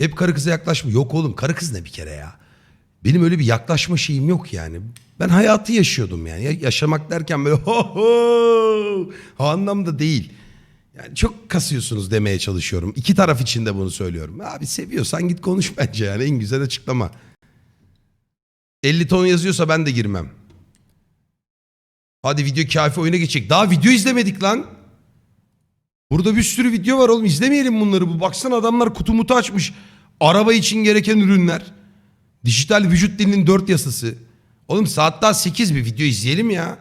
Hep karı kıza yaklaşma. Yok oğlum karı kız ne bir kere ya. Benim öyle bir yaklaşma şeyim yok yani. Ben hayatı yaşıyordum yani. Ya- Yaşamak derken böyle ho ho o anlamda değil. Yani çok kasıyorsunuz demeye çalışıyorum. İki taraf için de bunu söylüyorum. Abi seviyorsan git konuş bence yani en güzel açıklama. 50 ton yazıyorsa ben de girmem. Hadi video kafi oyuna geçecek. Daha video izlemedik lan. Burada bir sürü video var oğlum izlemeyelim bunları. Bu baksana adamlar kutu mutu açmış. Araba için gereken ürünler. Dijital vücut dilinin dört yasası. Oğlum saat daha 8 bir video izleyelim ya.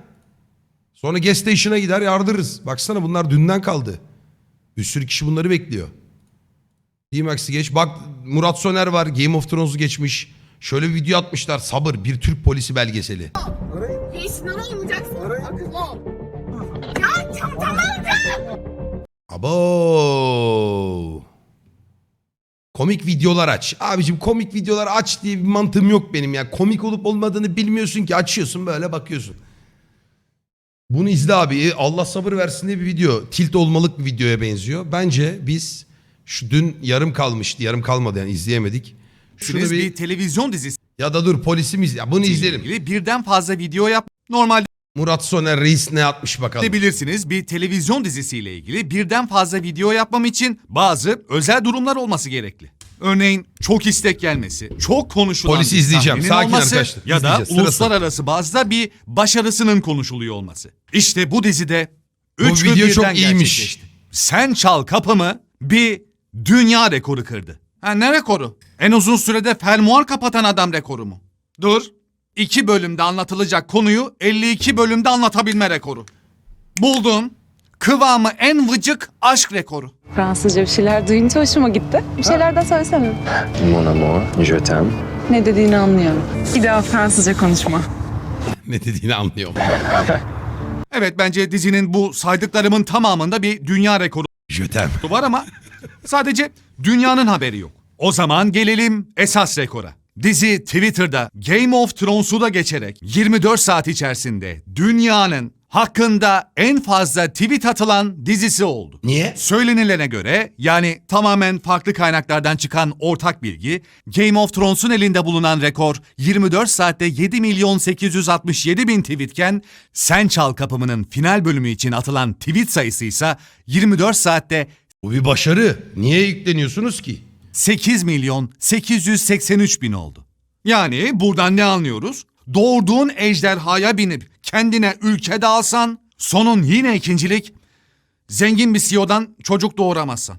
Sonra gas station'a gider yardırırız. Baksana bunlar dünden kaldı. Bir sürü kişi bunları bekliyor. D-Max'i geç. Bak Murat Soner var. Game of Thrones'u geçmiş. Şöyle bir video atmışlar. Sabır bir Türk polisi belgeseli. Sınava olmayacaksın. Akıllı. Ya tam tamam da. Abo. Komik videolar aç. Abicim komik videolar aç diye bir mantığım yok benim ya. Komik olup olmadığını bilmiyorsun ki açıyorsun böyle bakıyorsun. Bunu izle abi. E, Allah sabır versin diye bir video. Tilt olmalık bir videoya benziyor. Bence biz şu dün yarım kalmıştı. Yarım kalmadı yani izleyemedik. Şunu bir, bir, televizyon dizisi ya da dur polisimiz ya bunu izleyelim. birden fazla video yap. Normalde Murat Soner Reis ne atmış bakalım. bilirsiniz bir televizyon dizisiyle ilgili birden fazla video yapmam için bazı özel durumlar olması gerekli. Örneğin çok istek gelmesi, çok konuşulan Polisi bir izleyeceğim. sahnenin Sakin olması arkadaşlar, ya da izleyeceğiz. Sıra uluslararası bazda bir başarısının konuşuluyor olması. İşte bu dizide üçü video birden çok iyiymiş. gerçekleşti. Sen Çal Kapımı bir dünya rekoru kırdı. Ha ne rekoru? En uzun sürede fermuar kapatan adam rekoru mu? Dur. İki bölümde anlatılacak konuyu 52 bölümde anlatabilme rekoru. Buldum. Kıvamı en vıcık aşk rekoru. Fransızca bir şeyler duyunca hoşuma gitti. Bir şeyler daha söylesene. Mon amour, je t'aime. Ne dediğini anlıyorum. Bir daha Fransızca konuşma. ne dediğini anlıyorum. Evet bence dizinin bu saydıklarımın tamamında bir dünya rekoru Jötem. var ama sadece dünyanın haberi yok. O zaman gelelim esas rekora. Dizi Twitter'da Game of Thrones'u da geçerek 24 saat içerisinde dünyanın hakkında en fazla tweet atılan dizisi oldu. Niye? Söylenilene göre yani tamamen farklı kaynaklardan çıkan ortak bilgi Game of Thrones'un elinde bulunan rekor 24 saatte 7 milyon 867 bin tweetken Sen Çal Kapımı'nın final bölümü için atılan tweet sayısı ise 24 saatte Bu bir başarı. Niye yükleniyorsunuz ki? 8 milyon 883 bin oldu. Yani buradan ne anlıyoruz? Doğurduğun ejderhaya binip kendine ülke dağılsan sonun yine ikincilik zengin bir CEO'dan çocuk doğuramazsan.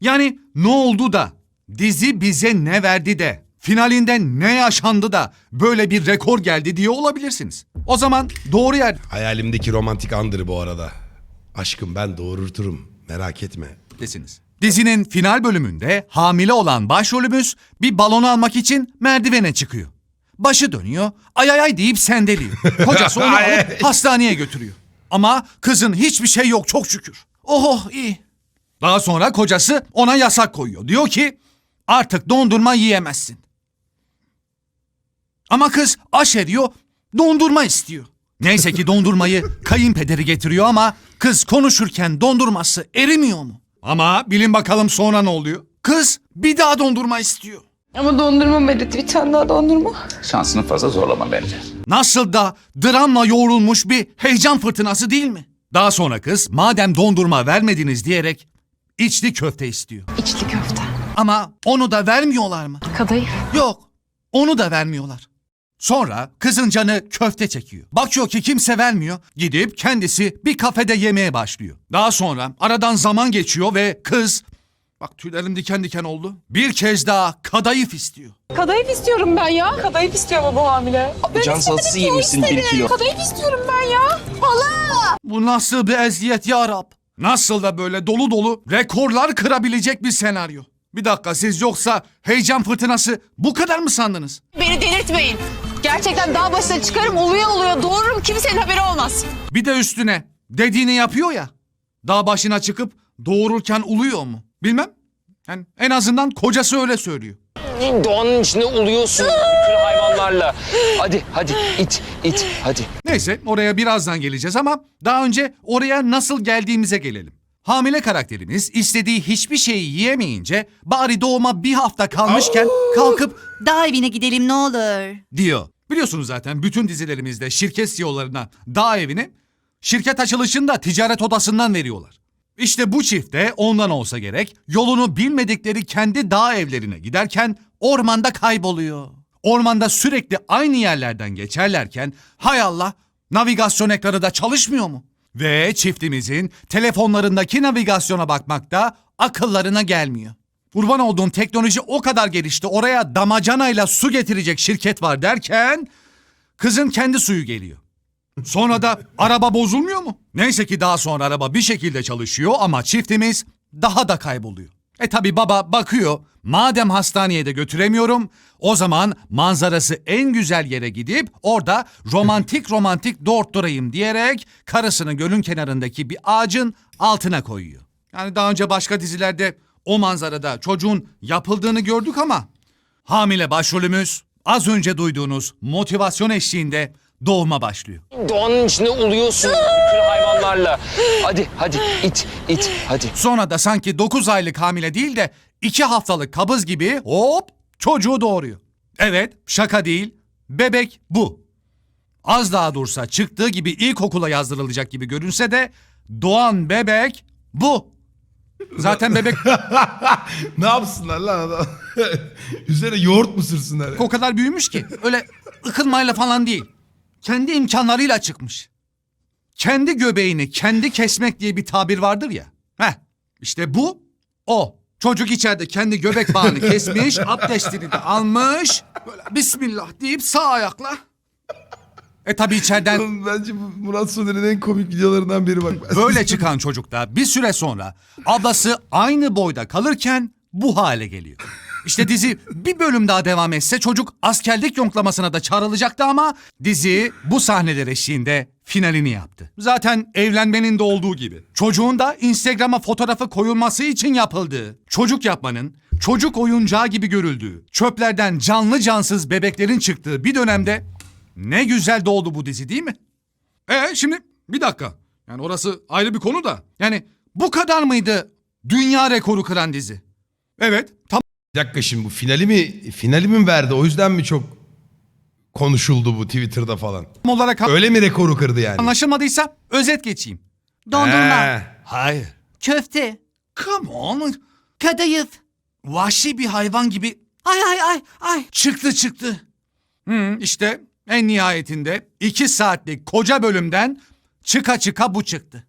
Yani ne oldu da dizi bize ne verdi de finalinde ne yaşandı da böyle bir rekor geldi diye olabilirsiniz. O zaman doğru yer Hayalimdeki romantik andır bu arada. Aşkım ben doğurturum. Merak etme. desiniz. Dizinin final bölümünde hamile olan başrolümüz bir balon almak için merdivene çıkıyor. Başı dönüyor, ay ay ay deyip sendeliyor. Kocası onu alıp hastaneye götürüyor. Ama kızın hiçbir şey yok çok şükür. Oh iyi. Daha sonra kocası ona yasak koyuyor. Diyor ki artık dondurma yiyemezsin. Ama kız aşeriyor, dondurma istiyor. Neyse ki dondurmayı kayınpederi getiriyor ama kız konuşurken dondurması erimiyor mu? Ama bilin bakalım sonra ne oluyor? Kız bir daha dondurma istiyor. Ama dondurma Merit. Bir tane daha dondurma. Şansını fazla zorlama bence. Nasıl da dramla yoğrulmuş bir heyecan fırtınası değil mi? Daha sonra kız madem dondurma vermediniz diyerek içli köfte istiyor. İçli köfte. Ama onu da vermiyorlar mı? Kadayıf. Yok. Onu da vermiyorlar. Sonra kızın canı köfte çekiyor. Bakıyor ki kimse vermiyor. Gidip kendisi bir kafede yemeye başlıyor. Daha sonra aradan zaman geçiyor ve kız... Bak tüylerim diken diken oldu. Bir kez daha kadayıf istiyor. Kadayıf istiyorum ben ya. Kadayıf istiyor mu bu hamile? Ben Can salatası yemişsin bir kilo. Kadayıf istiyorum ben ya. Hala. Bu nasıl bir eziyet ya Rab? Nasıl da böyle dolu dolu rekorlar kırabilecek bir senaryo. Bir dakika siz yoksa heyecan fırtınası bu kadar mı sandınız? Beni delirtmeyin. Gerçekten dağ başına çıkarım oluyor oluyor doğururum kimsenin haberi olmaz. Bir de üstüne dediğini yapıyor ya. Dağ başına çıkıp doğururken uluyor mu? Bilmem. Yani en azından kocası öyle söylüyor. Doğanın içinde uluyorsun kır hayvanlarla. Hadi hadi it it hadi. Neyse oraya birazdan geleceğiz ama daha önce oraya nasıl geldiğimize gelelim. Hamile karakterimiz istediği hiçbir şeyi yiyemeyince bari doğuma bir hafta kalmışken kalkıp Dağ evine gidelim ne olur. diyor. Biliyorsunuz zaten bütün dizilerimizde şirket CEO'larına dağ evini şirket açılışında ticaret odasından veriyorlar. İşte bu çift de ondan olsa gerek yolunu bilmedikleri kendi dağ evlerine giderken ormanda kayboluyor. Ormanda sürekli aynı yerlerden geçerlerken hay Allah navigasyon ekranı da çalışmıyor mu? Ve çiftimizin telefonlarındaki navigasyona bakmakta akıllarına gelmiyor. Kurban olduğum teknoloji o kadar gelişti oraya damacanayla su getirecek şirket var derken kızın kendi suyu geliyor. Sonra da araba bozulmuyor mu? Neyse ki daha sonra araba bir şekilde çalışıyor ama çiftimiz daha da kayboluyor. E tabi baba bakıyor madem hastaneye de götüremiyorum o zaman manzarası en güzel yere gidip orada romantik romantik doğurtturayım diyerek karısını gölün kenarındaki bir ağacın altına koyuyor. Yani daha önce başka dizilerde o manzarada çocuğun yapıldığını gördük ama hamile başrolümüz az önce duyduğunuz motivasyon eşliğinde doğuma başlıyor. Doğanın içinde uluyorsun hayvanlarla. Hadi hadi it it hadi. Sonra da sanki 9 aylık hamile değil de 2 haftalık kabız gibi hop çocuğu doğuruyor. Evet şaka değil bebek bu. Az daha dursa çıktığı gibi ilkokula yazdırılacak gibi görünse de doğan bebek bu. Zaten bebek ne yapsınlar lan adam? Üzerine yoğurt mu sürsünler? o kadar büyümüş ki öyle ıkınmayla falan değil. Kendi imkanlarıyla çıkmış. Kendi göbeğini kendi kesmek diye bir tabir vardır ya. Heh işte bu o. Çocuk içeride kendi göbek bağını kesmiş, abdestini de almış. Böyle bismillah deyip sağ ayakla. E tabi içeriden Bence bu Murat Soner'in en komik videolarından biri bak. böyle çıkan çocuk da bir süre sonra ablası aynı boyda kalırken bu hale geliyor. İşte dizi bir bölüm daha devam etse çocuk askerlik yonklamasına da çağrılacaktı ama dizi bu sahneler eşliğinde finalini yaptı. Zaten evlenmenin de olduğu gibi. Çocuğun da Instagram'a fotoğrafı koyulması için yapıldığı, çocuk yapmanın, çocuk oyuncağı gibi görüldüğü, çöplerden canlı cansız bebeklerin çıktığı bir dönemde ne güzel doğdu bu dizi değil mi? E şimdi bir dakika. Yani orası ayrı bir konu da. Yani bu kadar mıydı dünya rekoru kıran dizi? Evet tam Bir dakika şimdi bu finali mi finali mi verdi? O yüzden mi çok konuşuldu bu Twitter'da falan? olarak Öyle mi rekoru kırdı yani? anlaşılmadıysa özet geçeyim. Dondurma, He. Hayır. köfte, Come on. kadayıf. Vahşi bir hayvan gibi Ay ay ay ay. çıktı çıktı. Hı, işte en nihayetinde iki saatlik koca bölümden çıka çıka bu çıktı.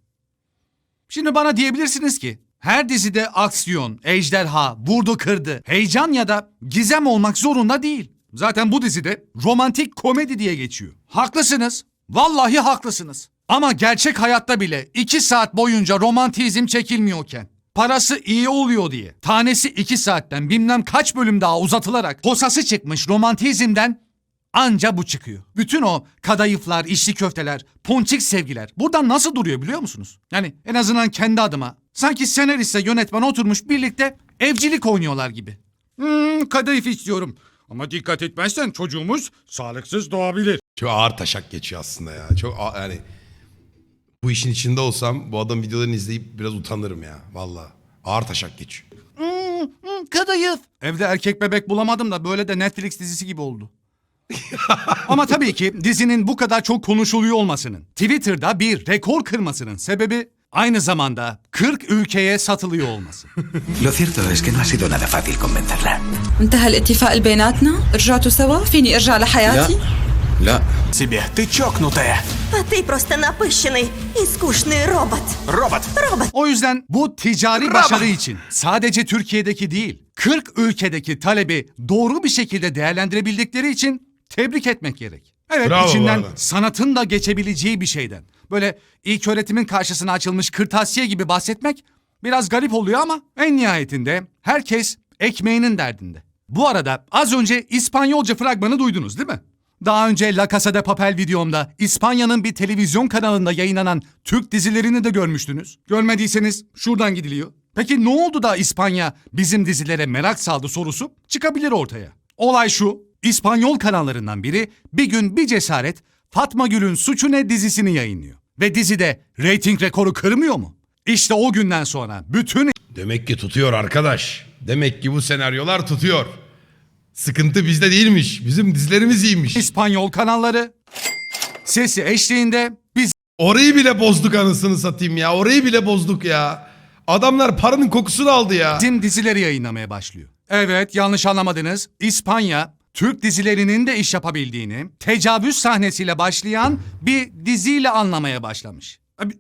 Şimdi bana diyebilirsiniz ki her dizide aksiyon, ejderha, vurdu kırdı, heyecan ya da gizem olmak zorunda değil. Zaten bu dizide romantik komedi diye geçiyor. Haklısınız. Vallahi haklısınız. Ama gerçek hayatta bile iki saat boyunca romantizm çekilmiyorken parası iyi oluyor diye tanesi iki saatten bilmem kaç bölüm daha uzatılarak posası çıkmış romantizmden anca bu çıkıyor. Bütün o kadayıflar, içli köfteler, ponçik sevgiler buradan nasıl duruyor biliyor musunuz? Yani en azından kendi adıma sanki senaristle yönetmen oturmuş birlikte evcilik oynuyorlar gibi. Hmm, kadayıf istiyorum. Ama dikkat etmezsen çocuğumuz sağlıksız doğabilir. Çok ağır taşak geçiyor aslında ya. Çok yani bu işin içinde olsam bu adam videolarını izleyip biraz utanırım ya. Valla ağır taşak geçiyor. Hmm, hmm, kadayıf. Evde erkek bebek bulamadım da böyle de Netflix dizisi gibi oldu. Ama tabii ki dizinin bu kadar çok konuşuluyor olmasının, Twitter'da bir rekor kırmasının sebebi aynı zamanda 40 ülkeye satılıyor olması. Lo cierto es que no ha sido nada fácil convencerla. انتهى الاتفاق اللي بيناتنا رجعتوا سوا فيني ارجع لحياتي لا Себе, ты чокнутая. А ты просто напыщенный и скучный робот. Робот. Робот. O yüzden bu ticari başarı için sadece Türkiye'deki değil, 40 ülkedeki talebi doğru bir şekilde değerlendirebildikleri için tebrik etmek gerek. Evet Bravo içinden arada. sanatın da geçebileceği bir şeyden. Böyle ilk öğretimin karşısına açılmış kırtasiye gibi bahsetmek biraz garip oluyor ama en nihayetinde herkes ekmeğinin derdinde. Bu arada az önce İspanyolca fragmanı duydunuz değil mi? Daha önce La Casa de Papel videomda İspanya'nın bir televizyon kanalında yayınlanan Türk dizilerini de görmüştünüz. Görmediyseniz şuradan gidiliyor. Peki ne oldu da İspanya bizim dizilere merak saldı sorusu çıkabilir ortaya. Olay şu, İspanyol kanallarından biri bir gün bir cesaret Fatma Gül'ün Suçu Ne dizisini yayınlıyor. Ve dizide reyting rekoru kırmıyor mu? İşte o günden sonra bütün Demek ki tutuyor arkadaş. Demek ki bu senaryolar tutuyor. Sıkıntı bizde değilmiş. Bizim dizilerimiz iyiymiş. İspanyol kanalları sesi eşliğinde Orayı bile bozduk anasını satayım ya. Orayı bile bozduk ya. Adamlar paranın kokusunu aldı ya. bizim dizileri yayınlamaya başlıyor. Evet yanlış anlamadınız. İspanya Türk dizilerinin de iş yapabildiğini tecavüz sahnesiyle başlayan bir diziyle anlamaya başlamış.